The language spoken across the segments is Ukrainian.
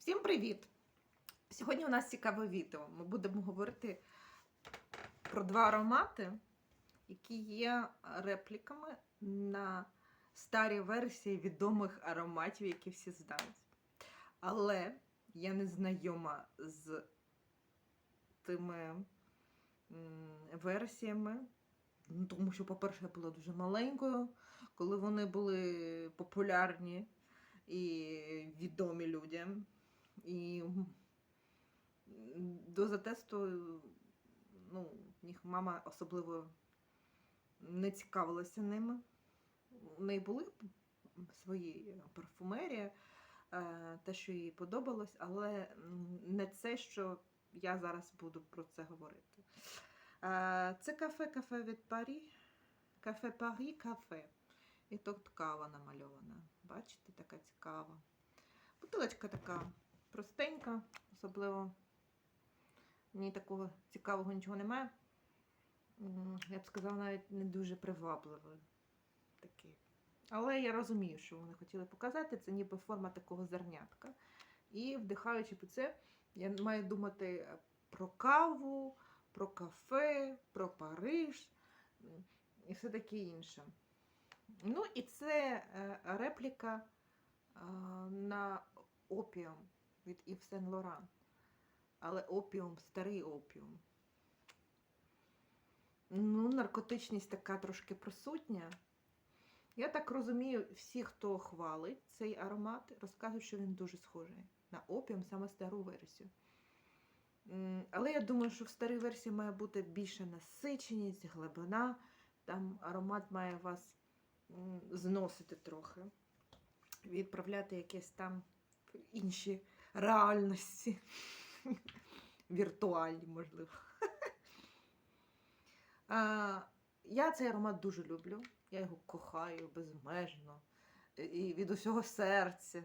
Всім привіт! Сьогодні у нас цікаве відео. Ми будемо говорити про два аромати, які є репліками на старі версії відомих ароматів, які всі знають. Але я не знайома з тими версіями. Ну, Тому що, по-перше, я була дуже маленькою, коли вони були популярні і відомі людям. І до затесту ну, їх мама особливо не цікавилася ними. У неї були свої парфумерії, е, те, що їй подобалось, але не це, що я зараз буду про це говорити. Е, Це кафе кафе від Парі. Кафе Парі кафе. І тут кава намальована. Бачите, така цікава. Бутилочка така простенька, особливо в ній такого цікавого нічого немає. Я б сказала, навіть не дуже привабливий такий. Але я розумію, що вони хотіли показати. Це ніби форма такого зернятка. І вдихаючи по це, я маю думати про каву, про кафе, про Париж і все таке інше. Ну, і це е, репліка е, на опіум від Ів Сен Лоран. Але опіум, старий опіум. Ну, наркотичність така трошки присутня. Я так розумію, всі, хто хвалить цей аромат, розказують, що він дуже схожий на опіум, саме стару версію. Але я думаю, що в старій версії має бути більша насиченість, глибина. Там аромат має вас зносити трохи, відправляти якісь там інші реальності. Віртуальні, можливо. Я цей аромат дуже люблю. Я його кохаю безмежно і від усього серця.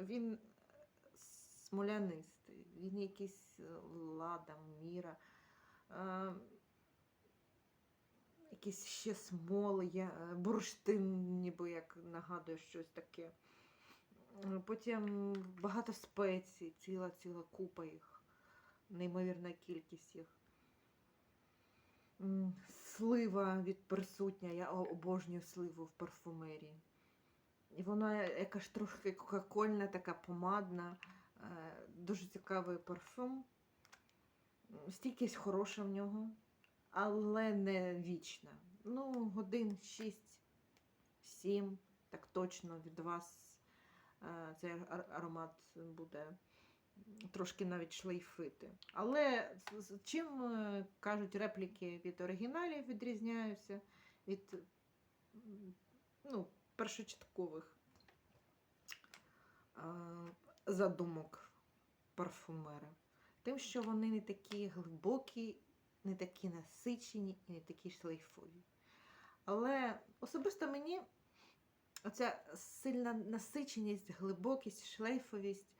Він смолянистий, він якийсь лада, міра. А, Якісь ще смоли, бурштин, ніби як нагадує щось таке. М, Потім багато спецій, ціла ціла купа їх, неймовірна кількість їх. Слива від присутня, я обожнюю сливу в парфумерії. І вона якась трошки кока-кольна, така помадна, е, дуже цікавий парфум. Стійкість хороша в нього, але не вічна. Ну, годин 6-7, так точно від вас е, цей аромат буде трошки навіть шлейфити. Але чим е, кажуть репліки від оригіналів відрізняються від ну, першочаткових е, задумок парфумера. Тим, що вони не такі глибокі, не такі насичені і не такі шлейфові. Але особисто мені оця сильна насиченість, глибокість, шлейфовість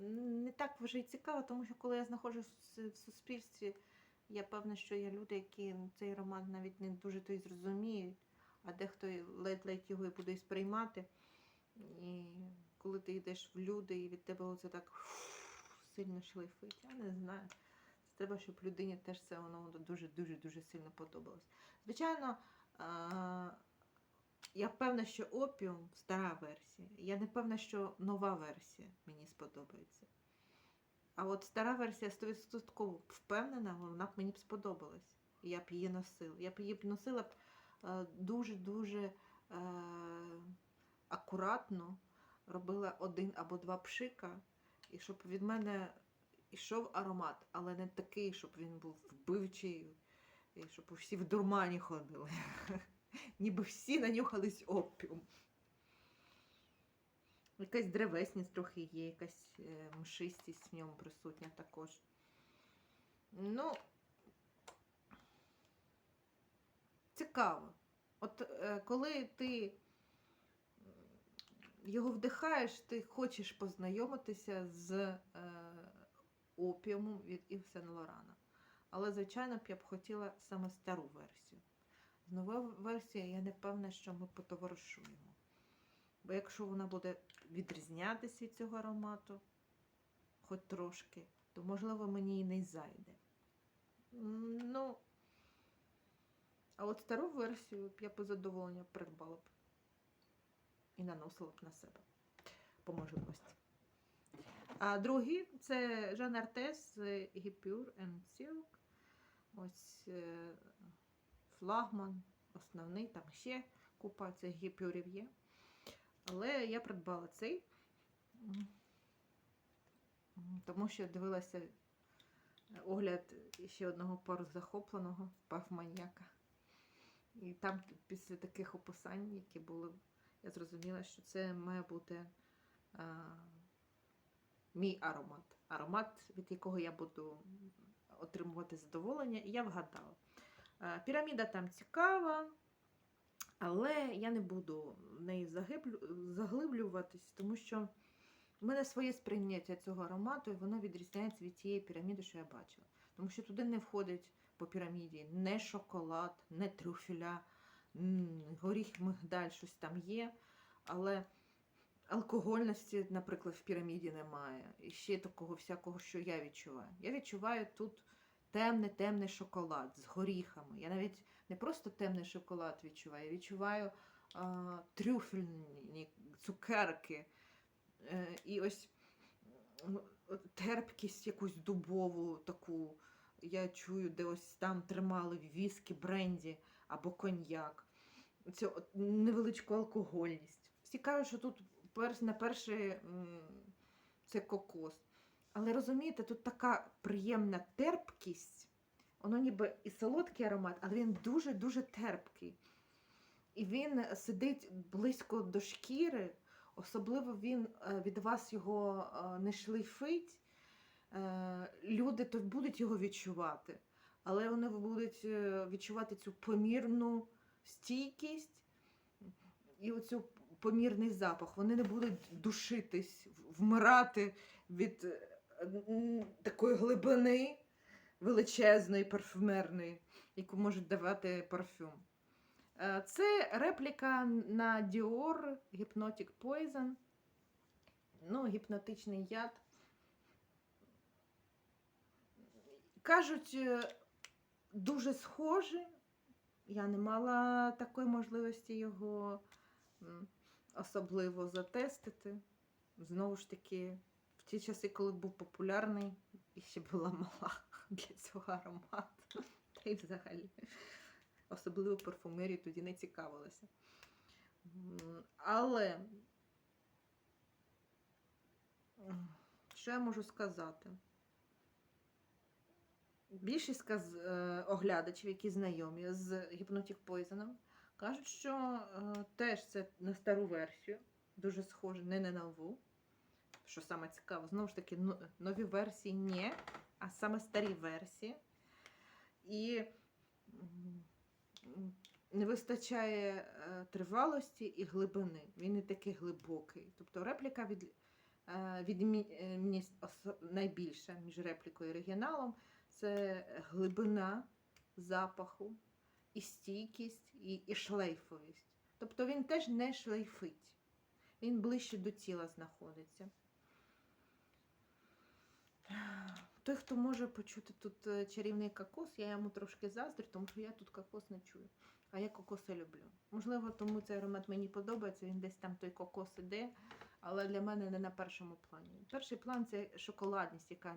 не так вже й цікаво, тому що коли я знаходжусь в суспільстві, я певна, що є люди, які цей роман навіть не дуже то й зрозуміють, а дехто ледь-ледь його і буде сприймати. І коли ти йдеш в люди і від тебе оце так сильно шлейфить, я не знаю. Це треба, щоб людині теж це воно дуже-дуже дуже сильно подобалось. Звичайно, я певна, що опіум стара версія. Я не певна, що нова версія мені сподобається. А от стара версія 100% впевнена, вона б мені б сподобалась. Я б її носила. Я б її б носила б дуже-дуже е, акуратно, робила один або два пшика, і щоб від мене йшов аромат, але не такий, щоб він був вбивчий, і щоб всі в дурмані ходили. Ніби всі нанюхались опіум. Якась древесність трохи є, якась е, мшистість в ньому присутня також. Ну, цікаво. От е, коли ти його вдихаєш, ти хочеш познайомитися з е, опіумом від Ів Сен Лорана. Але, звичайно, б я б хотіла саме стару версію. З новою версією я не певна, що ми потоваришуємо. Бо якщо вона буде відрізнятися від цього аромату, хоч трошки, то можливо мені і не зайде. Ну, а от стару версію я по задоволенню придбала б і наносила б на себе по можливості. А другий це Жан Артес Гіпюр Silk. Ось е, флагман, основний, там ще купа цих гіпюрів є. Але я придбала цей, тому що дивилася огляд ще одного пару захопленого парфманіяка. І там після таких описань, які були, я зрозуміла, що це має бути а, мій аромат. Аромат, від якого я буду отримувати задоволення, і я вгадала. Піраміда там цікава, але я не буду в неї заглиблюватись, тому що в мене своє сприйняття цього аромату, і воно відрізняється від тієї піраміди, що я бачила. Тому що туди не входить по піраміді не шоколад, не трюфеля, горіх, мигдаль, щось там є. Але алкогольності, наприклад, в піраміді немає. І ще такого всякого, що я відчуваю. Я відчуваю тут темний темний шоколад з горіхами. Я навіть не просто темний шоколад відчуваю, я відчуваю а, трюфельні цукерки. Е, і ось терпкість якусь дубову таку. Я чую, де ось там тримали віскі, бренді або коньяк. Цю невеличку алкогольність. Всі кажуть, що тут на перший це кокос. Але розумієте, тут така приємна терпкість. Воно ніби і солодкий аромат, але він дуже-дуже терпкий. І він сидить близько до шкіри, особливо він е, від вас його е, не шлейфить. Е, Люди то будуть його відчувати, але вони будуть е, відчувати цю помірну стійкість і оцю помірний запах. Вони не будуть душитись, вмирати від е, такої глибини величезної парфюмерної, яку може давати парфюм. Е, Це репліка на Dior Hypnotic Poison. Ну, гіпнотичний яд. Кажуть, е, дуже схожий. Я не мала такої можливості його особливо затестити. Знову ж таки, ті часи, коли був популярний, і ще була мала для цього аромату. Та й взагалі. Особливо парфумерії тоді не цікавилася. Але що я можу сказати? Більшість сказ... е, оглядачів, які знайомі з Hypnotic Poison, кажуть, що е, теж це на стару версію, дуже схоже, не на нову. Що саме цікаво, знову ж таки, нові версії ні, а саме старі версії. І не вистачає е, тривалості і глибини. Він не такий глибокий. Тобто репліка від, е, е, мені найбільша між реплікою і оригіналом це глибина запаху, і стійкість, і, і шлейфовість. Тобто він теж не шлейфить. Він ближче до тіла знаходиться. Той, хто може почути тут е, чарівний кокос, я йому трошки заздрю, тому що я тут кокос не чую. А я кокоси люблю. Можливо, тому цей аромат мені подобається, він десь там той кокос іде, але для мене не на першому плані. Перший план це шоколадність, яка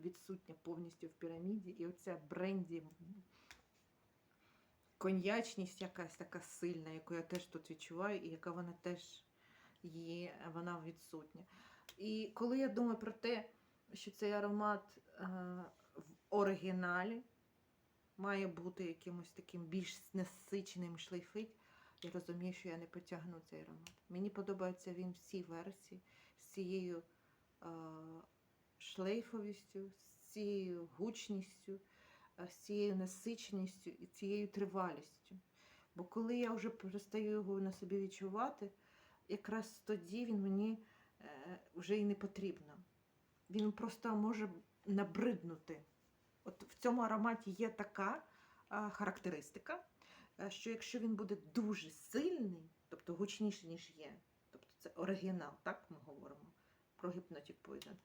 відсутня повністю в піраміді, і оця бренді, коньячність якась така сильна, яку я теж тут відчуваю, і яка вона теж є, вона відсутня. І коли я думаю про те, що цей аромат е, в оригіналі має бути якимось таким більш насиченим шлейфить, я розумію, що я не потягну цей аромат. Мені подобається він в цій версії з цією е, шлейфовістю, з цією гучністю, е, з цією насиченістю і цією тривалістю. Бо коли я вже перестаю його на собі відчувати, якраз тоді він мені е, вже і не потрібно. Він просто може набриднути. От в цьому ароматі є така а, характеристика, е, що якщо він буде дуже сильний, тобто гучніший, ніж є, тобто це оригінал, так ми говоримо про Hypnotic Poison,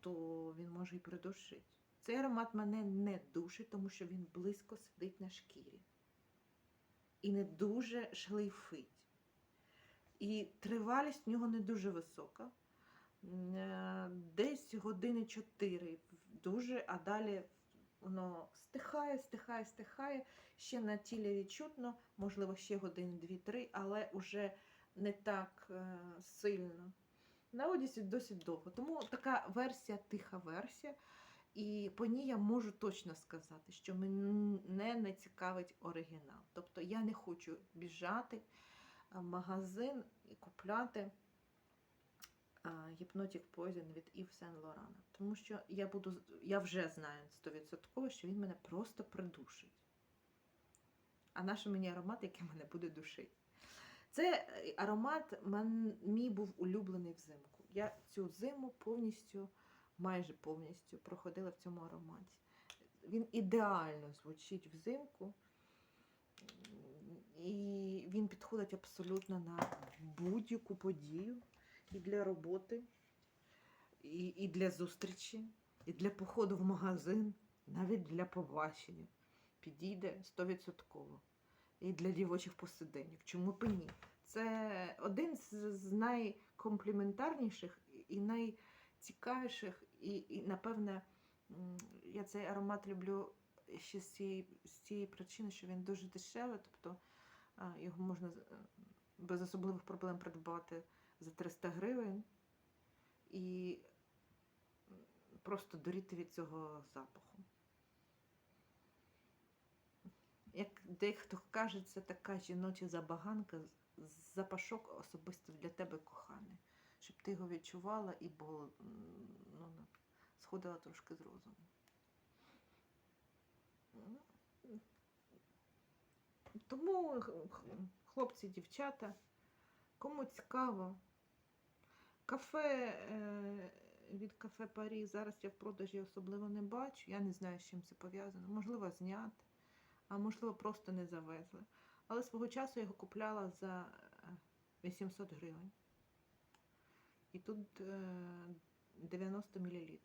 то він може і придушити. Цей аромат мене не душить, тому що він близько сидить на шкірі. І не дуже шлейфить. І тривалість в нього не дуже висока. Е, Десь години 4 дуже, а далі воно стихає, стихає, стихає. Ще на тілі відчутно, можливо, ще години 2-3, але вже не так е, сильно. На одязі досить довго. Тому така версія, тиха версія. І по ній я можу точно сказати, що мене не цікавить оригінал. Тобто я не хочу біжати в магазин і купляти а, Hypnotic Poison від Yves Saint Laurent. Тому що я, буду, я вже знаю 100%, що він мене просто придушить. А наше мені аромат, який мене буде душити. Це е, аромат мен- мій був улюблений взимку. Я цю зиму повністю, майже повністю проходила в цьому ароматі. Він ідеально звучить взимку. І він підходить абсолютно на будь-яку подію і для роботи, і, і для зустрічі, і для походу в магазин, навіть для побачення. Підійде 100%. І для дівочих посиденьок. Чому б ні? Це один з, найкомпліментарніших і найцікавіших, і, і напевне, я цей аромат люблю ще з цієї, з цієї причини, що він дуже дешевий, тобто його можна е, без особливих проблем придбати за 300 гривень і просто доріти від цього запаху. Як дехто каже, це така жіноча забаганка, запашок особисто для тебе коханий, щоб ти його відчувала і було, ну, ну, сходила трошки з розуму. Тому, хлопці, дівчата, кому цікаво, кафе е, від кафе Парі зараз я в продажі особливо не бачу. Я не знаю, з чим це пов'язано. Можливо, зняти, а можливо, просто не завезли. Але свого часу я його купляла за е, 800 гривень. І тут е, 90 мл.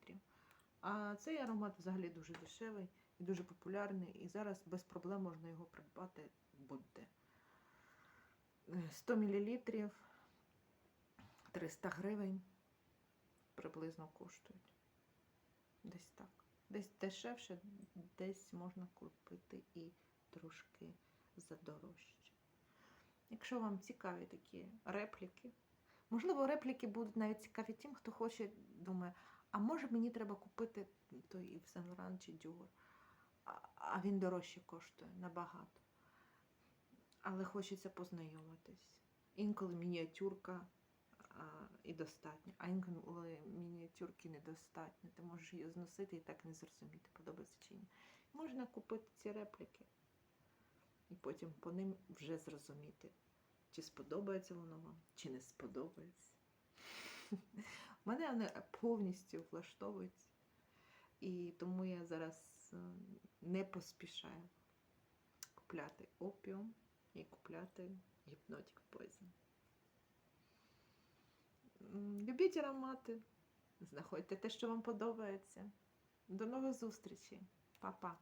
А цей аромат взагалі дуже дешевий і дуже популярний. І зараз без проблем можна його придбати будь-де. Е, 100 мл 300 гривень приблизно коштують. Десь так. Десь дешевше, десь можна купити і трошки задорожче. Якщо вам цікаві такі репліки, можливо, репліки будуть навіть цікаві тим, хто хоче, думає, а може мені треба купити той Ів Сен чи Дюр, а, він дорожче коштує набагато. Але хочеться познайомитись. Інколи мініатюрка а, і достатньо, а інколи мініатюрки недостатньо. Ти можеш її зносити і так не зрозуміти, подобається чи ні. Можна купити ці репліки і потім по ним вже зрозуміти, чи сподобається воно вам, чи не сподобається. Мене вони повністю влаштовують, і тому я зараз не поспішає купляти опіум і купляти гіпнотік Poison. Любіть аромати, знаходьте те, що вам подобається. До нових зустрічей. Па-па.